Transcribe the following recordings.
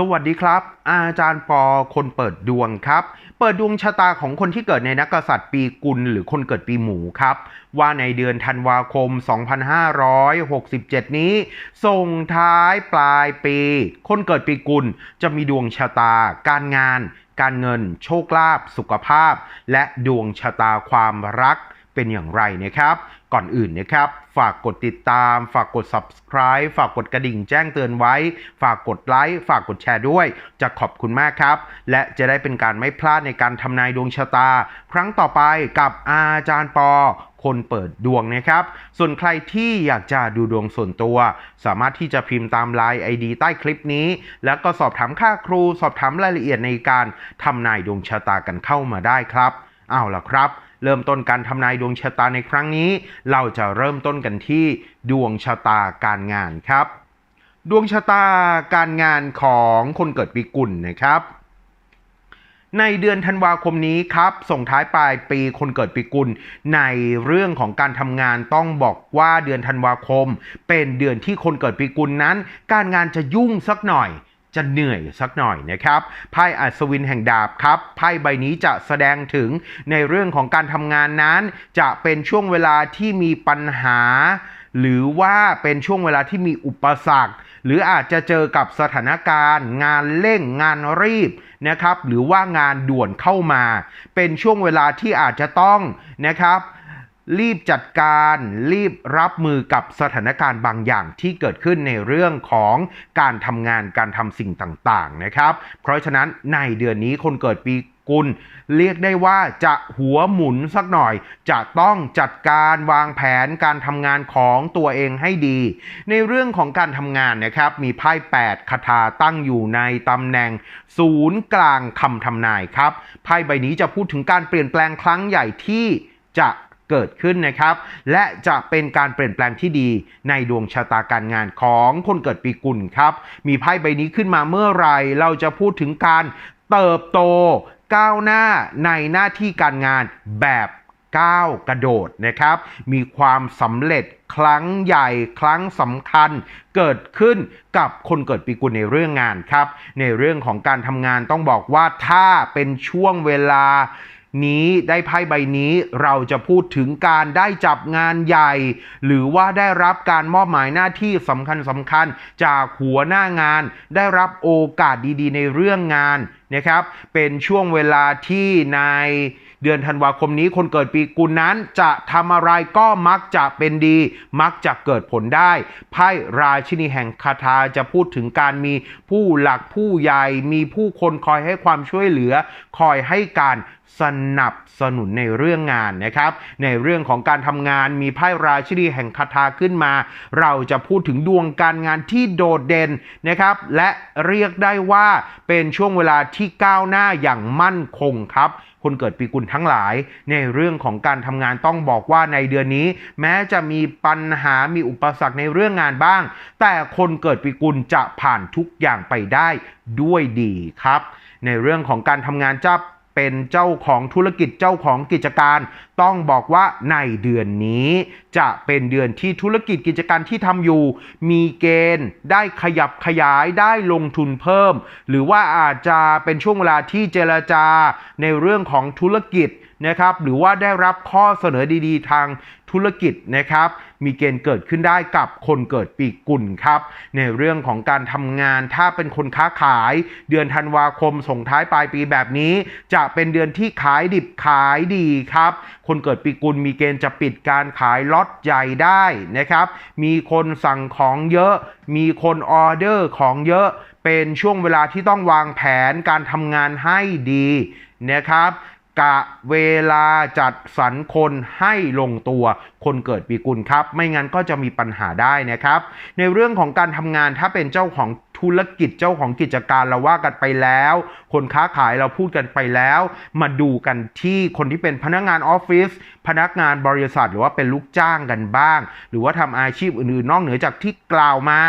สวัสดีครับ อาจารย์ปอคนเปิดดวงครับ เปิดดวงชะตาของคนที่เกิดในนักษัตริย์ปีกุลหรือคนเกิดปีหมูครับ ว่าในเดือนธันวาคม 2567 นี้ ส่งท้ายปลายปี คนเกิดปีกุลจะมีดวงชะตา การงาน การเงิน โชคลาภสุขภาพ และดวงชะตาความรัก เป็นอย่างไรนะครับ ก่อนอื่นนะครับ ฝากกดติดตาม ฝากกด subscribe ฝากกดกระดิ่งแจ้งเตือนไว้ ฝากกดไลค์ ฝากกดแชร์ด้วย จะขอบคุณมากครับ และจะได้เป็นการไม่พลาดในการทำนายดวงชะตา ครั้งต่อไปกับอาจารย์ปอคนเปิดดวงนะครับ ส่วนใครที่อยากจะดูดวงส่วนตัว สามารถที่จะพิมพ์ตามไลน์ ID ใต้คลิปนี้ แล้วก็สอบถามค่าครู สอบถามรายละเอียดในการทำนายดวงชะตากันเข้ามาได้ครับ เอาล่ะครับ เริ่มต้นการทำนายดวงชะตาในครั้งนี้ เราจะเริ่มต้นกันที่ดวงชะตาการงานครับ ดวงชะตาการงานของคนเกิดปีกุลนะครับ ในเดือนธันวาคมนี้ครับ ส่งท้ายปลายปีคนเกิดปีกุล ในเรื่องของการทำงานต้องบอกว่าเดือนธันวาคม เป็นเดือนที่คนเกิดปีกุลนั้น การงานจะยุ่งสักหน่อย จะเหนื่อยสักหน่อยนะครับไพ่อัศวินแห่งดาบครับไพ่ใบนี้จะแสดงถึงในเรื่องของการทำงานนั้น จะเป็นช่วงเวลาที่มีปัญหา หรือว่าเป็นช่วงเวลาที่มีอุปสรรค หรืออาจจะเจอกับสถานการณ์ งานเร่งงานรีบนะครับ หรือว่างานด่วนเข้ามา เป็นช่วงเวลาที่อาจจะต้องนะครับ รีบจัดการรีบรับมือกับสถานการณ์บางอย่างที่เกิดขึ้นในเรื่องของการทำงานการทำสิ่งต่างๆนะครับ เพราะฉะนั้นในเดือนนี้คนเกิดปีกุลเรียกได้ว่าจะหัวหมุนสักหน่อย จะต้องจัดการวางแผนการทำงานของตัวเองให้ดี ในเรื่องของการทำงานนะครับ มีไพ่8คาถาตั้งอยู่ในตำแหน่งศูนย์กลางคำทำนายครับไพ่ใบนี้จะพูดถึงการเปลี่ยนแปลงครั้งใหญ่ที่จะ เกิดขึ้นนะครับ และจะเป็นการเปลี่ยนแปลงที่ดีในดวงชะตาการงานของคนเกิดปีกุลครับ มีไพ่ใบนี้ขึ้นมาเมื่อไรเราจะพูดถึงการเติบโตก้าวหน้าในหน้าที่การงานแบบก้าวกระโดดนะครับ มีความสำเร็จครั้งใหญ่ครั้งสำคัญเกิดขึ้นกับคนเกิดปีกุลในเรื่องงานครับ ในเรื่องของการทำงานต้องบอกว่าถ้าเป็นช่วงเวลา นี้ได้ไพ่ใบนี้เราจะพูดถึงการได้จับงานใหญ่ หรือว่าได้รับการมอบหมายหน้าที่สำคัญสำคัญจากหัวหน้างาน ได้รับโอกาสดีๆ ในเรื่องงานนะครับ เป็นช่วงเวลาที่ใน เดือนธันวาคมนี้คนเกิดปีกุลนั้นจะทำอะไรก็มักจะเป็นดี มักจะเกิดผลได้ ไพ่ราชินีแห่งคาถาจะพูดถึงการมีผู้หลักผู้ใหญ่ มีผู้คนคอยให้ความช่วยเหลือ คอยให้การสนับสนุนในเรื่องงานนะครับ ในเรื่องของการทำงานมีไพ่ราชินีแห่งคาถาขึ้นมา เราจะพูดถึงดวงการงานที่โดดเด่นนะครับ และเรียกได้ว่าเป็นช่วงเวลาที่ก้าวหน้าอย่างมั่นคงครับ คนเกิดปีกุลทั้งหลาย ในเรื่องของการทำงานต้องบอกว่าในเดือนนี้ แม้จะมีปัญหามีอุปสรรคในเรื่องงานบ้าง แต่คนเกิดปีกุลจะผ่านทุกอย่างไปได้ด้วยดีครับ ในเรื่องของการทำงานจะ เป็นเจ้าของธุรกิจเจ้าของกิจการ ต้องบอกว่าในเดือนนี้จะเป็นเดือนที่ธุรกิจกิจการที่ทำอยู่ มีเกณฑ์ได้ขยับขยายได้ลงทุนเพิ่ม หรือว่าอาจจะเป็นช่วงเวลาที่เจรจาในเรื่องของธุรกิจนะครับหรือว่าได้รับข้อเสนอดีๆ ทาง ธุรกิจนะครับมีเกณฑ์เกิดขึ้นได้กับคนเกิดปีกุลครับ ในเรื่องของการทำงานถ้าเป็นคนค้าขาย เดือนธันวาคมส่งท้ายปลายปีแบบนี้ จะเป็นเดือนที่ขายดิบขายดีครับ คนเกิดปีกุลมีเกณฑ์จะปิดการขายล็อตใหญ่ได้นะครับ มีคนสั่งของเยอะ มีคนออเดอร์ของเยอะเป็นช่วงเวลาที่ต้องวางแผนการทำงานให้ดีนะครับ กะเวลาจัดสรรคนให้ลงตัว คนเกิดปีกุลครับ ไม่งั้นก็จะมีปัญหาได้นะครับ ในเรื่องของการทำงานถ้าเป็นเจ้าของ ธุรกิจเจ้าของกิจการเราว่ากันไปแล้ว คนค้าขายเราพูดกันไปแล้ว มาดูกันที่คนที่เป็นพนักงานออฟฟิศพนักงานบริษัทหรือว่าเป็นลูกจ้างกันบ้าง หรือว่าทำอาชีพอื่นๆ นอกเหนือจากที่กล่าวมา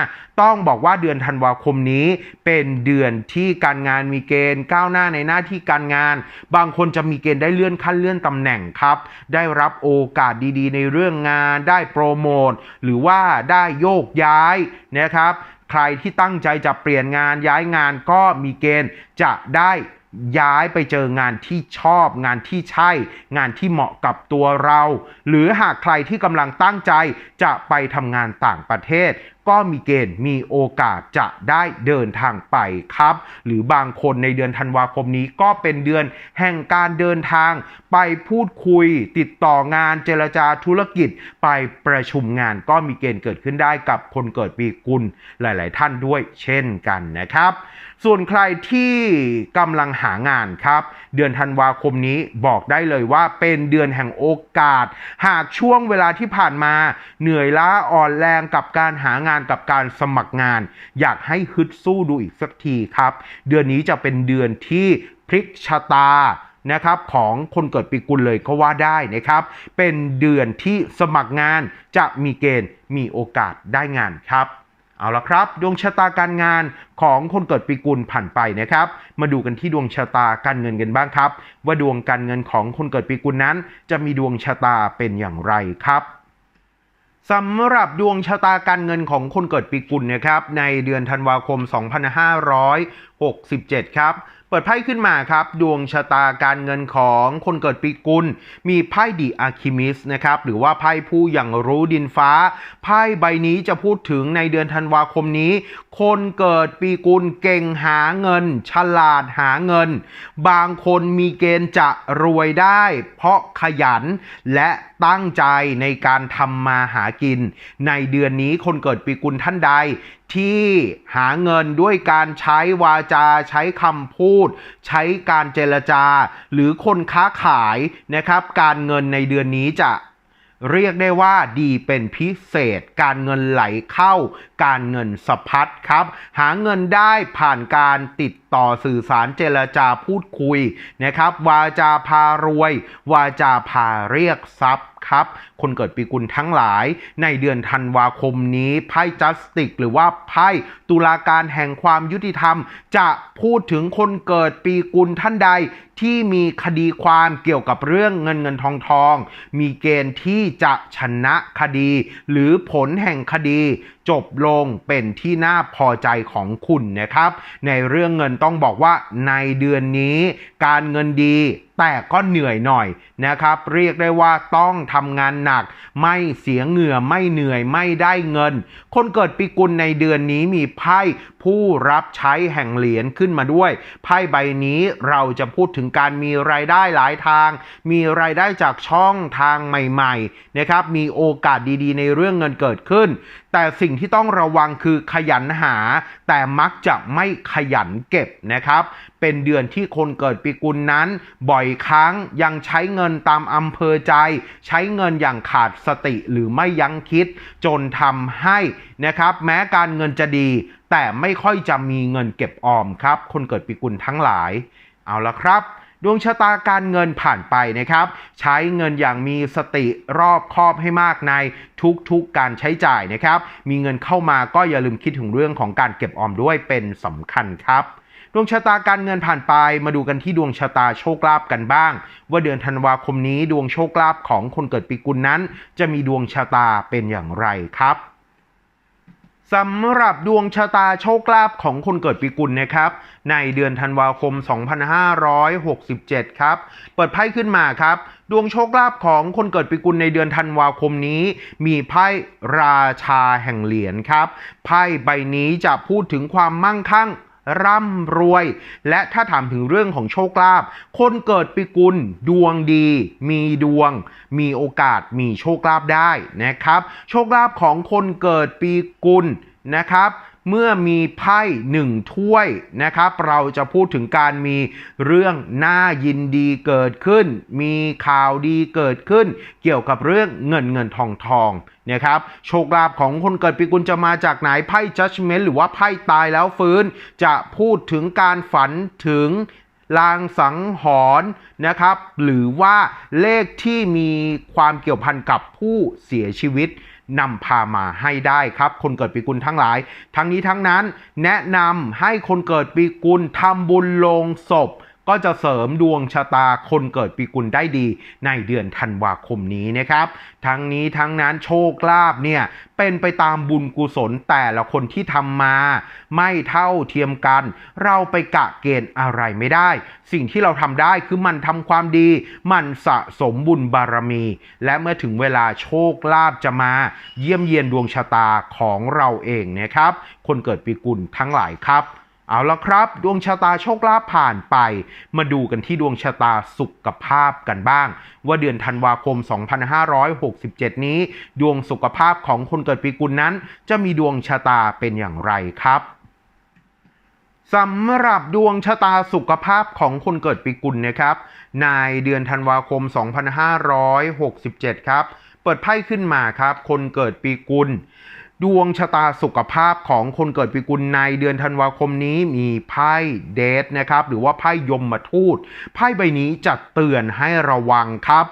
ต้องบอกว่าเดือนธันวาคมนี้เป็นเดือนที่การงานมีเกณฑ์ก้าวหน้าในหน้าที่การงาน บางคนจะมีเกณฑ์ได้เลื่อนขั้นเลื่อนตำแหน่งครับ ได้รับโอกาสดีๆ ในเรื่องงาน ได้โปรโมทหรือว่าได้โยกย้ายนะครับ ใครที่ตั้งใจจะเปลี่ยนงานย้ายงานก็มีเกณฑ์จะได้ย้ายไปเจองานที่ชอบ งานที่ใช่ งานที่เหมาะกับตัวเรา หรือหากใครที่กำลังตั้งใจจะไปทำงานต่างประเทศ ก็มีเกณฑ์มีโอกาสจะได้เดินทางไปครับ หรือบางคนในเดือนธันวาคมนี้ก็เป็นเดือนแห่งการเดินทาง ไปพูดคุย ติดต่องานเจรจาธุรกิจ ไปประชุมงานก็มีเกณฑ์เกิดขึ้นได้กับคนเกิดปีกุลหลาย ๆ ท่านด้วยเช่นกันนะครับ ส่วนใครที่กำลังหางานครับ เดือนธันวาคมนี้บอกได้เลยว่าเป็นเดือนแห่งโอกาส หากช่วงเวลาที่ผ่านมา เหนื่อยล้าอ่อนแรงกับการหางานกับการสมัครงาน อยากให้ฮึดสู้ดูอีกสักทีครับ เดือนนี้จะเป็นเดือนที่พลิกชะตานะครับของคนเกิดปีกุลเลยก็ว่าได้นะครับ เป็นเดือนที่สมัครงานจะมีเกณฑ์มีโอกาสได้งานครับ เอาละครับ ดวงชะตาการงานของคนเกิดปีกุลผ่านไปนะครับ มาดูกันที่ดวงชะตาการเงินกันบ้างครับ ว่าดวงการเงินของคนเกิดปีกุลนั้น จะมีดวงชะตาเป็นอย่างไรครับสำหรับดวงชะตาการเงินของคนเกิดปีกุลนะครับในเดือนธันวาคม 2567 ครับ เปิดไพ่ขึ้นมาครับ ดวงชะตาการเงินของคนเกิดปีกุล มีไพ่ดีอาคิมิสนะครับ หรือว่าไพ่ผู้อย่างรู้ดินฟ้า ไพ่ใบนี้จะพูดถึงในเดือนธันวาคมนี้ คนเกิดปีกุลเก่งหาเงิน ฉลาดหาเงิน บางคนมีเกณฑ์จะรวยได้ เพราะขยันและตั้งใจในการทำมาหากิน ในเดือนนี้คนเกิดปีกุลท่านใด ที่หาเงินด้วยการใช้วาจา ใช้คำพูด ใช้การเจรจา หรือคนค้าขายนะครับ การเงินในเดือนนี้จะ เรียกได้ว่าดีเป็นพิเศษ การเงินไหลเข้า การเงินสะพัดครับ หาเงินได้ผ่านการติดต่อสื่อสารเจรจาพูดคุยนะครับ วาจาพารวย วาจาพาเรียกทรัพย์ครับ คนเกิดปีกุลทั้งหลาย ในเดือนธันวาคมนี้ไพ่จัสติก หรือว่าไพ่ตุลาการแห่งความยุติธรรม จะพูดถึงคนเกิดปีกุลท่านใดที่มีคดีความเกี่ยวกับเรื่องเงินเงินทองทอง มีเกณฑ์ที่จะชนะคดี หรือผลแห่งคดี จบลงเป็นที่น่าพอใจของคุณนะครับ ในเรื่องเงินต้องบอกว่าในเดือนนี้การเงินดี แต่ก็เหนื่อยหน่อยนะครับ เรียกได้ว่าต้องทำงานหนัก ไม่เสียเหงื่อไม่เหนื่อยไม่ได้เงิน คนเกิดปีกุลในเดือนนี้มีไพ่ผู้รับใช้แห่งเหรียญขึ้นมาด้วย ไพ่ใบนี้เราจะพูดถึงการมีรายได้หลายทาง มีรายได้จากช่องทางใหม่ๆนะครับมีโอกาสดีๆ ในเรื่องเงินเกิดขึ้น แต่สิ่งที่ต้องระวังคือขยันหา แต่มักจะไม่ขยันเก็บนะครับเป็นเดือนที่คนเกิดปีกุลนั้น บ่อยครั้งยังใช้เงินตามอำเภอใจ ใช้เงินอย่างขาดสติหรือไม่ยั้งคิด จนทำให้นะครับ แม้การเงินจะดี แต่ไม่ค่อยจะมีเงินเก็บออมครับ คนเกิดปีกุลทั้งหลาย เอาละครับ ดวงชะตาการเงินผ่านไปนะครับ ใช้เงินอย่างมีสติรอบคอบให้มากในทุกๆการใช้จ่ายนะครับ มีเงินเข้ามาก็อย่าลืมคิดถึงเรื่องของการเก็บออมด้วยเป็นสำคัญครับดวงชะตาการเงินผ่านไปมาดูกันที่ดวงชะตาโชคลาภกันบ้าง ว่าเดือนธันวาคมนี้ดวงโชคลาภของคนเกิดปีกุลนั้น จะมีดวงชะตาเป็นอย่างไรครับ สำหรับดวงชะตาโชคลาภของคนเกิดปีกุลนะครับ ในเดือนธันวาคม 2567 ครับ เปิดไพ่ขึ้นมาครับ ดวงโชคลาภของคนเกิดปีกุลในเดือนธันวาคมนี้ มีไพ่ราชาแห่งเหรียญครับ ไพ่ใบนี้จะพูดถึงความมั่งคั่ง ร่ำรวย และถ้าถามถึงเรื่องของโชคลาภคนเกิดปีกุลดวงดี มีดวง มีโอกาสมีโชคลาภได้นะครับ โชคลาภของคนเกิดปีกุลนะครับ เมื่อมีไพ่หนึ่งถ้วยนะครับ เราจะพูดถึงการมีเรื่องน่ายินดีเกิดขึ้น มีข่าวดีเกิดขึ้น เกี่ยวกับเรื่องเงินเงินทองทองนะครับโชคลาภของคนเกิดปีกุลจะมาจากไหนไพ่ judgment หรือว่าไพ่ตายแล้วฟื้น จะพูดถึงการฝันถึงลางสังหรณ์นะครับ หรือว่าเลขที่มีความเกี่ยวพันกับผู้เสียชีวิต นำพามาให้ได้ครับ คนเกิดปีกุลทั้งหลาย ทั้งนี้ทั้งนั้นแนะนำให้คนเกิดปีกุลทำบุญลงศพ ก็จะเสริมดวงชะตาคนเกิดปีกุลได้ดีในเดือนธันวาคมนี้นะครับ ทั้งนี้ทั้งนั้นโชคลาภเนี่ยเป็นไปตามบุญกุศลแต่ละคนที่ทำมา ไม่เท่าเทียมกัน เราไปกะเกณฑ์อะไรไม่ได้ สิ่งที่เราทำได้คือมันทำความดี มันสะสมบุญบารมี และเมื่อถึงเวลาโชคลาภจะมา เยี่ยมเยียนดวงชะตาของเราเองนะครับ คนเกิดปีกุลทั้งหลายครับ เอาละครับ ดวงชะตาโชคลาภผ่านไป มาดูกันที่ดวงชะตาสุขภาพกันบ้าง ว่าเดือนธันวาคม 2567 นี้ ดวงสุขภาพของคนเกิดปีกุลนั้น จะมีดวงชะตาเป็นอย่างไรครับสำหรับดวงชะตาสุขภาพของคนเกิดปีกุลนะครับ ในเดือนธันวาคม 2567 ครับ เปิดไพ่ขึ้นมาครับ คนเกิดปีกุล ดวงชะตาสุขภาพของคนเกิดปีกุลในเดือนธันวาคมนี้มีไพ่เดทนะครับ หรือว่าไพ่ยมมาทูตไพ่ใบนี้จะเตือนให้ระวังครับ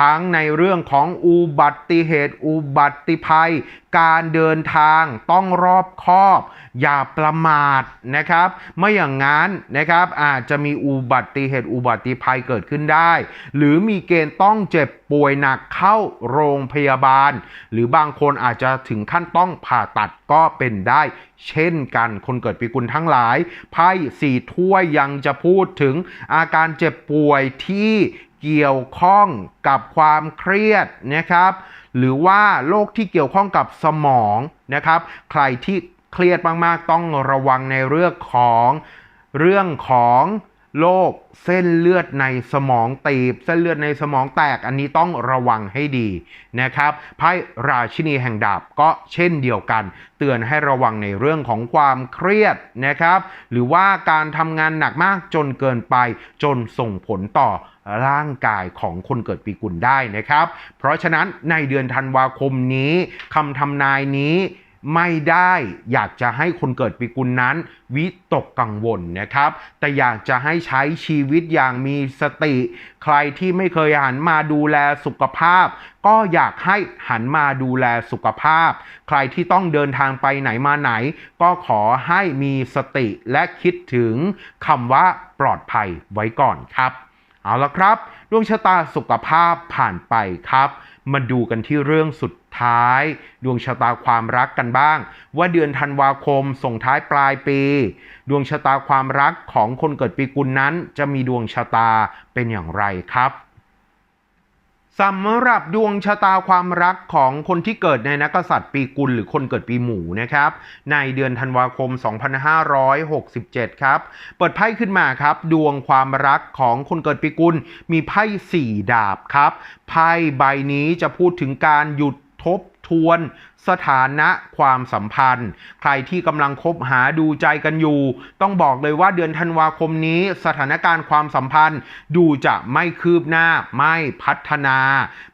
ทั้งในเรื่องของอุบัติเหตุ อุบัติภัย การเดินทางต้องรอบคอบ อย่าประมาทนะครับ ไม่อย่างนั้นนะครับอาจจะมีอุบัติเหตุอุบัติภัยเกิดขึ้นได้ หรือมีเกณฑ์ต้องเจ็บป่วยหนักเข้าโรงพยาบาล หรือบางคนอาจจะถึงขั้นต้องผ่าตัดก็เป็นได้เช่นกันคนเกิดปีกุลทั้งหลาย ไพ่สี่ถ้วยยังจะพูดถึงอาการเจ็บป่วยที่ เกี่ยวข้องกับความเครียดนะครับ หรือว่าโรคที่เกี่ยวข้องกับสมองนะครับ ใครที่เครียดมากๆต้องระวังในเรื่องของเรื่องของโรคเส้นเลือดในสมองตีบ เส้นเลือดในสมองแตกอันนี้ต้องระวังให้ดีนะครับไพ่ราชินีแห่งดาบก็เช่นเดียวกัน เตือนให้ระวังในเรื่องของความเครียดนะครับ หรือว่าการทำงานหนักมากจนเกินไปจนส่งผลต่อ ร่างกายของคนเกิดปีกุลได้นะครับ เพราะฉะนั้นในเดือนธันวาคมนี้คำทำนายนี้ไม่ได้อยากจะให้คนเกิดปีกุลนั้น วิตกกังวลนะครับ แต่อยากจะให้ใช้ชีวิตอย่างมีสติ ใครที่ไม่เคยหันมาดูแลสุขภาพ ก็อยากให้หันมาดูแลสุขภาพ ใครที่ต้องเดินทางไปไหนมาไหน ก็ขอให้มีสติและคิดถึงคำว่าปลอดภัยไว้ก่อนครับ เอาละครับ ดวงชะตาสุขภาพผ่านไปครับ มาดูกันที่เรื่องสุดท้าย ดวงชะตาความรักกันบ้าง ว่าเดือนธันวาคมส่งท้ายปลายปี ดวงชะตาความรักของคนเกิดปีกุลนั้น จะมีดวงชะตาเป็นอย่างไรครับ สำหรับดวงชะตาความรักของคนที่เกิดในนักษัตริย์ปีกุลหรือคนเกิดปีหมูนะครับ ในเดือนธันวาคม 2567 ครับ เปิดไพ่ขึ้นมาครับ ดวงความรักของคนเกิดปีกุลมีไพ่สี่ดาบครับ ไพ่ใบนี้จะพูดถึงการหยุดทบ วนสถานะความสัมพันธ์ ใครที่กำลังคบหาดูใจกันอยู่ ต้องบอกเลยว่าเดือนธันวาคมนี้ สถานการณ์ความสัมพันธ์ ดูจะไม่คืบหน้าไม่พัฒนา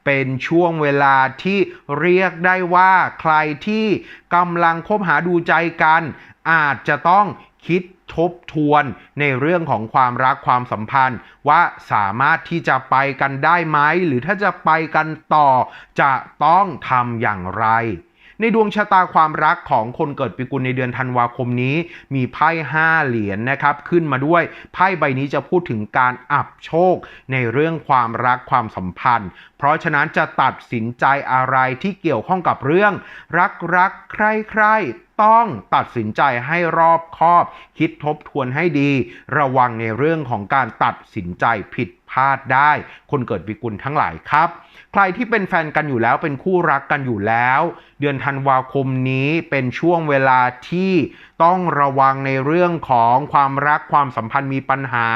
เป็นช่วงเวลาที่เรียกได้ว่าใครที่กำลังคบหาดูใจกัน อาจจะต้องคิด ทบทวนในเรื่องของความรักความสัมพันธ์ ว่าสามารถที่จะไปกันได้ไหม หรือถ้าจะไปกันต่อจะต้องทำอย่างไร ในดวงชะตาความรักของคนเกิดปีกุลในเดือนธันวาคมนี้ มีไพ่ห้าเหรียญนนะครับขึ้นมาด้วยไพ่ใบนี้จะพูดถึงการอับโชค ในเรื่องความรักความสัมพันธ์ เพราะฉะนั้นจะตัดสินใจอะไรที่เกี่ยวข้องกับเรื่อง รักรักใครใครต้องตัดสินใจให้รอบคอบ คิดทบทวนให้ดี ระวังในเรื่องของการตัดสินใจผิด พลาดได้ คนเกิดปีกุลทั้งหลายครับ ใครที่เป็นแฟนกันอยู่แล้วเป็นคู่รักกันอยู่แล้ว เดือนธันวาคมนี้เป็นช่วงเวลาที่ต้องระวังในเรื่องของความรักความสัมพันธ์มีปัญหา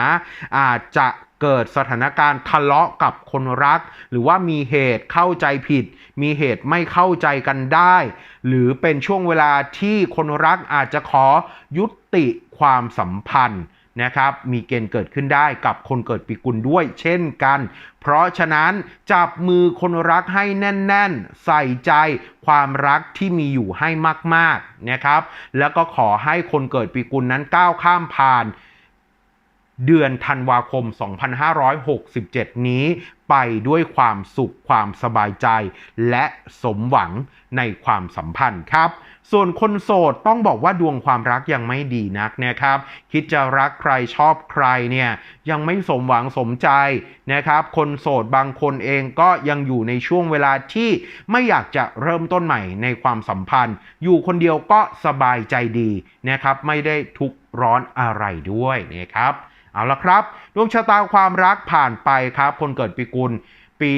อาจจะเกิดสถานการณ์ทะเลาะกับคนรัก หรือว่ามีเหตุเข้าใจผิด มีเหตุไม่เข้าใจกันได้ หรือเป็นช่วงเวลาที่คนรักอาจจะขอยุติความสัมพันธ์ นะครับมีเกณฑ์เกิดขึ้นได้กับคนเกิดปีกุลด้วยเช่นกัน เพราะฉะนั้นจับมือคนรักให้แน่น ๆ ใส่ใจความรักที่มีอยู่ให้มากๆนะครับแล้วก็ขอให้คนเกิดปีกุลนั้นก้าวข้ามผ่านเดือนธันวาคม 2567 นี้ไปด้วยความสุขความสบายใจ และสมหวังในความสัมพันธ์ครับ ส่วนคนโสดต้องบอกว่าดวงความรักยังไม่ดีนักนะครับ คิดจะรักใครชอบใครเนี่ยยังไม่สมหวังสมใจนะครับ คนโสดบางคนเองก็ยังอยู่ในช่วงเวลาที่ไม่อยากจะเริ่มต้นใหม่ในความสัมพันธ์ อยู่คนเดียวก็สบายใจดีนะครับ ไม่ได้ทุกร้อนอะไรด้วยนะครับ เอาละครับ ดวงชะตาความรักผ่านไปครับ คนเกิดปีกุล ปี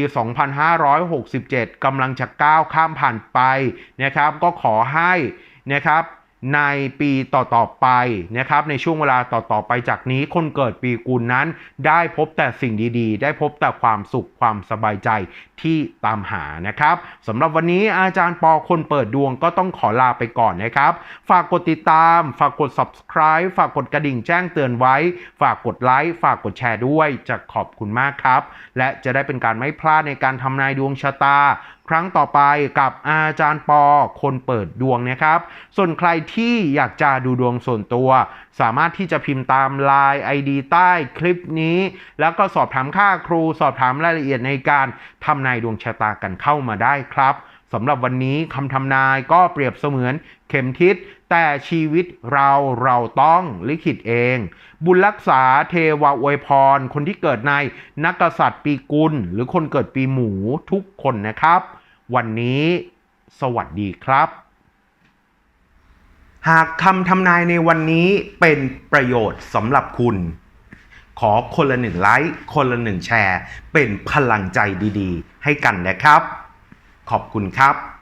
2567 กำลังจะก้าวข้ามผ่านไปนะครับ ก็ขอให้นะครับ ในปีต่อๆไปนะครับในช่วงเวลาต่อๆไปจากนี้คนเกิดปีกุลนั้น ได้พบแต่สิ่งดีๆ ได้พบแต่ความสุขความสบายใจที่ตามหานะครับสำหรับวันนี้อาจารย์ปอคนเปิดดวงก็ต้องขอลาไปก่อนนะครับ ฝากกดติดตาม ฝากกด subscribe ฝากกดกระดิ่งแจ้งเตือนไว้ ฝากกดไลค์ฝากกดแชร์ด้วยจะขอบคุณมากครับ และจะได้เป็นการไม่พลาดในการทำนายดวงชะตา ครั้งต่อไปกับอาจารย์ปอคนเปิดดวงนะครับ ส่วนใครที่อยากจะดูดวงส่วนตัว สามารถที่จะพิมพ์ตาม Line ID ใต้คลิปนี้ แล้วก็สอบถามค่าครูสอบถามรายละเอียดในการทำนายดวงชะตากันเข้ามาได้ครับ สำหรับวันนี้คำทำนายก็เปรียบเสมือนเข็มทิศ แต่ชีวิตเราเราต้องลิขิตเอง บุญรักษาเทวอวยพร คนที่เกิดในนักกษัตริย์ปีกุล หรือคนเกิดปีหมูทุกคนนะครับ วันนี้ สวัสดีครับ หากคำทำนายในวันนี้เป็นประโยชน์สำหรับคุณขอคนละหนึ่งไลค์ คนละหนึ่งแชร์ เป็นพลังใจดีๆ ให้กันนะครับ ขอบคุณครับ